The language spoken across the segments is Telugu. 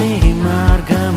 ሲማርገሙ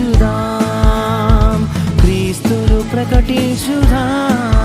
ప్రకటించుదాం. క్రీస్తును ప్రకటించుదాం.